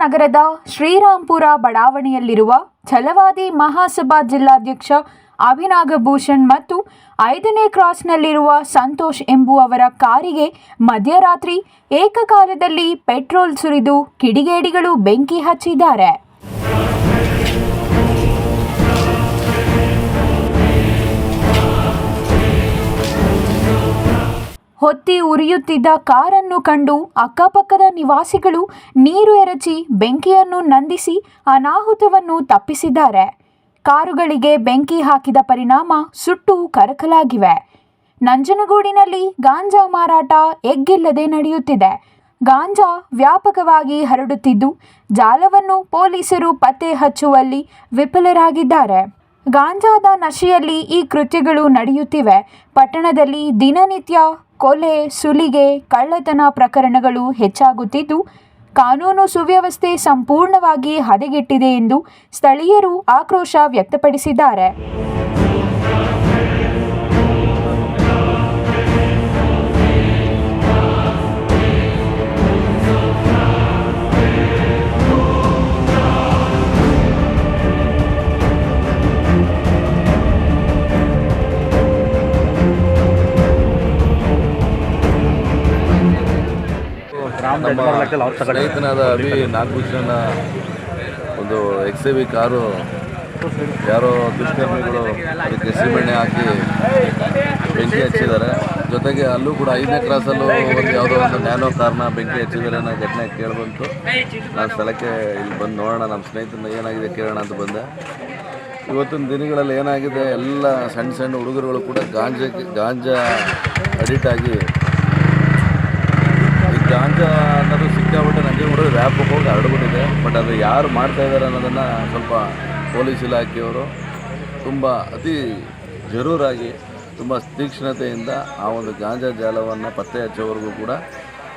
ನಗರದ ಶ್ರೀರಾಂಪುರ ಬಡಾವಣೆಯಲ್ಲಿರುವ ಛಲವಾದಿ ಮಹಾಸಭಾ ಜಿಲ್ಲಾಧ್ಯಕ್ಷ ಅಭಿನಾಗಭೂಷಣ್ ಮತ್ತು ಐದನೇ ಕ್ರಾಸ್ನಲ್ಲಿರುವ ಸಂತೋಷ್ ಎಂಬುವವರ ಕಾರಿಗೆ ಮಧ್ಯರಾತ್ರಿ ಏಕಕಾಲದಲ್ಲಿ ಪೆಟ್ರೋಲ್ ಸುರಿದು ಕಿಡಿಗೇಡಿಗಳು ಬೆಂಕಿ ಹಚ್ಚಿದ್ದಾರೆ. ಹೊತ್ತಿ ಉರಿಯುತ್ತಿದ್ದ ಕಾರನ್ನು ಕಂಡು ಅಕ್ಕಪಕ್ಕದ ನಿವಾಸಿಗಳು ನೀರು ಎರಚಿ ಬೆಂಕಿಯನ್ನು ನಂದಿಸಿ ಅನಾಹುತವನ್ನು ತಪ್ಪಿಸಿದ್ದಾರೆ. ಕಾರುಗಳಿಗೆ ಬೆಂಕಿ ಹಾಕಿದ ಪರಿಣಾಮ ಸುಟ್ಟು ಕರಕಲಾಗಿವೆ. ನಂಜನಗೂಡಿನಲ್ಲಿ ಗಾಂಜಾ ಮಾರಾಟ ಎಗ್ಗಿಲ್ಲದೆ ನಡೆಯುತ್ತಿದೆ. ಗಾಂಜಾ ವ್ಯಾಪಕವಾಗಿ ಹರಡುತ್ತಿದ್ದು, ಜಾಲವನ್ನು ಪೊಲೀಸರು ಪತ್ತೆ ಹಚ್ಚುವಲ್ಲಿ ವಿಫಲರಾಗಿದ್ದಾರೆ. ಗಾಂಜಾದ ನಶೆಯಲ್ಲಿ ಈ ಕೃತ್ಯಗಳು ನಡೆಯುತ್ತಿವೆ. ಪಟ್ಟಣದಲ್ಲಿ ದಿನನಿತ್ಯ ಕೊಲೆ ಸುಲಿಗೆ ಕಳ್ಳತನ ಪ್ರಕರಣಗಳು ಹೆಚ್ಚಾಗುತ್ತಿದ್ದು ಕಾನೂನು ಸುವ್ಯವಸ್ಥೆ ಸಂಪೂರ್ಣವಾಗಿ ಹದಗೆಟ್ಟಿದೆ ಎಂದು ಸ್ಥಳೀಯರು ಆಕ್ರೋಶ ವ್ಯಕ್ತಪಡಿಸಿದ್ದಾರೆ. ನಮ್ಮ ಸ್ನೇಹಿತನಾದ ಅಭಿ ನಾಗಭೂಷಣ ಒಂದು ಎಕ್ಸ್ ವಿ ಕಾರು ಯಾರೋ ದುಷ್ಕರ್ಮಿಗಳು ಅದಕ್ಕೆ ಸೀಮೆಣ್ಣೆ ಹಾಕಿ ಬೆಂಕಿ ಹಚ್ಚಿದ್ದಾರೆ. ಜೊತೆಗೆ ಅಲ್ಲೂ ಕೂಡ ಐದನೇ ಕ್ರಾಸಲ್ಲೂ ಒಂದು ಯಾವುದೋ ಒಂದು ನ್ಯಾನೋ ಕಾರ್ನ ಬೆಂಕಿ ಹಚ್ಚಿದ್ದಾರೆ ಅನ್ನೋ ಘಟನೆ ಕೇಳಿಬಂತು. ನಾನು ಸ್ಥಳಕ್ಕೆ ಇಲ್ಲಿ ಬಂದು ನೋಡೋಣ ನಮ್ಮ ಸ್ನೇಹಿತನ ಏನಾಗಿದೆ ಕೇಳೋಣ ಅಂತ ಬಂದೆ. ಇವತ್ತಿನ ದಿನಗಳಲ್ಲಿ ಏನಾಗಿದೆ ಎಲ್ಲ ಸಣ್ಣ ಸಣ್ಣ ಹುಡುಗರುಗಳು ಕೂಡ ಗಾಂಜಾಕ್ಕೆ ಗಾಂಜಾ ಅಡಿಟ್ ಆಗಿ ಈ ಗಾಂಜಾ ಅನ್ನೋದು ಸಿಕ್ಕಾಬಿಟ್ಟೆ ವ್ಯಾಪಕವಾಗಿ ಹರಡ್ಬಿಟ್ಟಿದೆ. ಬಟ್ ಅದು ಯಾರು ಮಾಡ್ತಾ ಇದ್ದಾರೆ ಅನ್ನೋದನ್ನು ಸ್ವಲ್ಪ ಪೊಲೀಸ್ ಇಲಾಖೆಯವರು ತುಂಬ ಅತಿ ಜರೂರಾಗಿ ತುಂಬ ತೀಕ್ಷ್ಣತೆಯಿಂದ ಆ ಒಂದು ಗಾಂಜಾ ಜಾಲವನ್ನು ಪತ್ತೆ ಹಚ್ಚೋವರೆಗೂ ಕೂಡ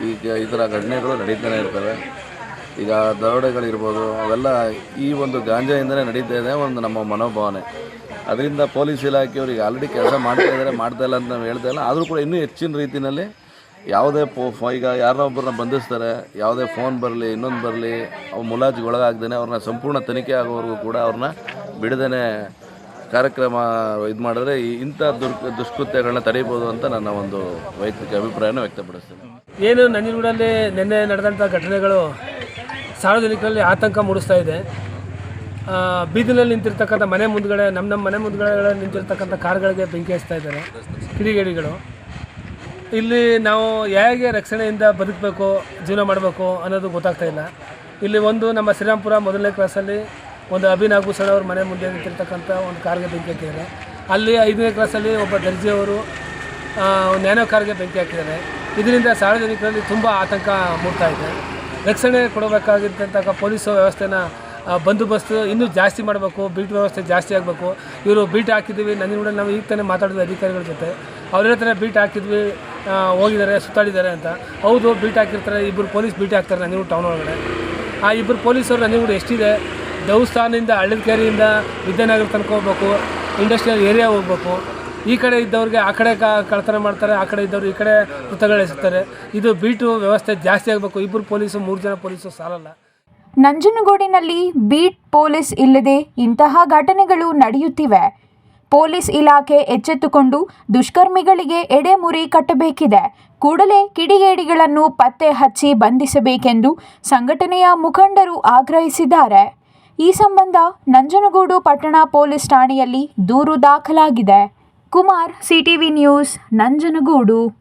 ಈಗ ಈ ಥರ ಘಟನೆಗಳು ನಡೀತಾನೆ ಇರ್ತವೆ. ಈಗ ದರೋಡೆಗಳಿರ್ಬೋದು, ಅವೆಲ್ಲ ಈ ಒಂದು ಗಾಂಜಾಯಿಂದಲೇ ನಡೀತಾ ಇದೆ ಒಂದು ನಮ್ಮ ಮನೋಭಾವನೆ. ಅದರಿಂದ ಪೊಲೀಸ್ ಇಲಾಖೆಯವರು ಈಗ ಆಲ್ರೆಡಿ ಕೆಲಸ ಮಾಡ್ತಾ ಇದ್ದಾರೆ ಮಾಡ್ತಾ ಇಲ್ಲ ಅಂತ ನಾವು ಹೇಳ್ತಾ ಇಲ್ಲ. ಆದರೂ ಕೂಡ ಇನ್ನೂ ಹೆಚ್ಚಿನ ರೀತಿಯಲ್ಲಿ ಯಾವುದೇ ಪೋ ಫೋ- ಈಗ ಯಾರೋ ಒಬ್ಬರನ್ನ ಬಂಧಿಸ್ತಾರೆ, ಯಾವುದೇ ಫೋನ್ ಬರಲಿ, ಇನ್ನೊಂದು ಬರಲಿ ಅವು ಮುಲಾಜಿಗೆ ಒಳಗಾಗ್ದೇ ಅವ್ರನ್ನ ಸಂಪೂರ್ಣ ತನಿಖೆ ಆಗೋವರೆಗೂ ಕೂಡ ಅವ್ರನ್ನ ಬಿಡದೇ ಕಾರ್ಯಕ್ರಮ ಇದು ಮಾಡಿದ್ರೆ ಇಂಥ ದುರ್ ದುಷ್ಕೃತ್ಯಗಳನ್ನ ತಡೆಯಬಹುದು ಅಂತ ನನ್ನ ಒಂದು ವೈಯಕ್ತಿಕ ಅಭಿಪ್ರಾಯನ ವ್ಯಕ್ತಪಡಿಸ್ತೇನೆ. ಏನು ನಂಜನಗೂಡಲ್ಲಿ ನಿನ್ನೆ ನಡೆದಂಥ ಘಟನೆಗಳು ಸಾರ್ವಜನಿಕರಲ್ಲಿ ಆತಂಕ ಮೂಡಿಸ್ತಾ ಇದೆ. ಬೀದಿನಲ್ಲಿ ನಿಂತಿರ್ತಕ್ಕಂಥ ಮನೆ ಮುಂದ್ಗಡೆ ನಮ್ಮ ನಮ್ಮ ಮನೆ ಮುಂದ್ಗಡೆ ನಿಂತಿರ್ತಕ್ಕಂಥ ಕಾರ್ಗಳಿಗೆ ಬೆಂಕಿ ಹಚ್ತಾ ಇದ್ದಾರೆ. ಕಿಡಿಗೇಡಿಗಳು. ಇಲ್ಲಿ ನಾವು ಹೇಗೆ ರಕ್ಷಣೆಯಿಂದ ಬದುಕಬೇಕು, ಜೀವನ ಮಾಡಬೇಕು ಅನ್ನೋದು ಗೊತ್ತಾಗ್ತಾ ಇಲ್ಲ. ಇಲ್ಲಿ ಒಂದು ನಮ್ಮ ಶ್ರೀರಾಮ್ಪುರ ಮೊದಲನೇ ಕ್ಲಾಸಲ್ಲಿ ಒಂದು ಅಭಿನಾಭೂಷಣ ಅವ್ರ ಮನೆ ಮುಂದೆ ನಿಂತಿರ್ತಕ್ಕಂಥ ಒಂದು ಕಾರ್ಗೆ ಬೆಂಕಿ ಹಾಕಿದ್ದಾರೆ. ಅಲ್ಲಿ ಐದನೇ ಕ್ಲಾಸಲ್ಲಿ ಒಬ್ಬ ದರ್ಜಿಯವರು ನ್ಯಾನೋ ಕಾರ್ಗೆ ಬೆಂಕಿ ಹಾಕಿದ್ದಾರೆ. ಇದರಿಂದ ಸಾರ್ವಜನಿಕರಲ್ಲಿ ತುಂಬ ಆತಂಕ ಮೂಡ್ತಾ ಇದೆ. ರಕ್ಷಣೆ ಕೊಡಬೇಕಾಗಿರ್ತಕ್ಕ ಪೊಲೀಸ್ ವ್ಯವಸ್ಥೆನ ಬಂದೋಬಸ್ತು ಇನ್ನೂ ಜಾಸ್ತಿ ಮಾಡಬೇಕು, ಬೀಟ್ ವ್ಯವಸ್ಥೆ ಜಾಸ್ತಿ ಆಗಬೇಕು. ಇವರು ಬೀಟ್ ಹಾಕಿದ್ದೀವಿ ಕೂಡ ನಾವು ಈಗ ತಾನೇ ಮಾತಾಡಿದ್ವಿ ಅಧಿಕಾರಿಗಳ ಜೊತೆ. ಅವ್ರ ಹೇಳ್ತಾರೆ ಬೀಟ್ ಹಾಕಿದ್ವಿ ಹೋಗಿದ್ದಾರೆ, ಸುತ್ತಾಡಿದ್ದಾರೆ ಅಂತ. ಹೌದು, ಬೀಟ್ ಹಾಕಿರ್ತಾರೆ ಇಬ್ಬರು ಪೊಲೀಸ್ ಬೀಟ್ ಹಾಕ್ತಾರೆ ನಂಜನಗೂಡು ಟೌನ್ ಒಳಗಡೆ. ಆ ಇಬ್ಬರು ಪೊಲೀಸರು ನಂಜನಗೂಡು ಎಷ್ಟಿದೆ? ದೇವಸ್ಥಾನದಿಂದ ಹಳ್ಳದಕೆರೆಯಿಂದ ವಿದ್ಯಾನಗರ ತನಕ ಹೋಗ್ಬೇಕು ಇಂಡಸ್ಟ್ರಿಯಲ್ ಏರಿಯಾ ಹೋಗ್ಬೇಕು. ಈ ಕಡೆ ಇದ್ದವ್ರಿಗೆ ಆ ಕಡೆ ಕಳ್ತನ ಮಾಡ್ತಾರೆ, ಆ ಕಡೆ ಇದ್ದವ್ರು ಈ ಕಡೆ ಕೃತಗಳು ಎಸೆತಾರೆ ಇದು ಬೀಟು ವ್ಯವಸ್ಥೆ ಜಾಸ್ತಿ ಆಗಬೇಕು. ಇಬ್ಬರು ಪೊಲೀಸು, ಮೂರು ಜನ ಪೊಲೀಸು ಸಾಲಲ್ಲ. ನಂಜನಗೂಡಿನಲ್ಲಿ ಬೀಟ್ ಪೊಲೀಸ್ ಇಲ್ಲದೆ ಇಂತಹ ಘಟನೆಗಳು ನಡೆಯುತ್ತಿವೆ. ಪೊಲೀಸ್ ಇಲಾಖೆ ಎಚ್ಚೆತ್ತುಕೊಂಡು ದುಷ್ಕರ್ಮಿಗಳಿಗೆ ಎಡೆಮುರಿ ಕಟ್ಟಬೇಕಿದೆ. ಕೂಡಲೇ ಕಿಡಿಗೇಡಿಗಳನ್ನು ಪತ್ತೆ ಹಚ್ಚಿ ಬಂಧಿಸಬೇಕೆಂದು ಸಂಘಟನೆಯ ಮುಖಂಡರು ಆಗ್ರಹಿಸಿದ್ದಾರೆ. ಈ ಸಂಬಂಧ ನಂಜನಗೂಡು ಪಟ್ಟಣ ಪೊಲೀಸ್ ಠಾಣೆಯಲ್ಲಿ ದೂರು ದಾಖಲಾಗಿದೆ. Kumar, CTV news, Nanjangud.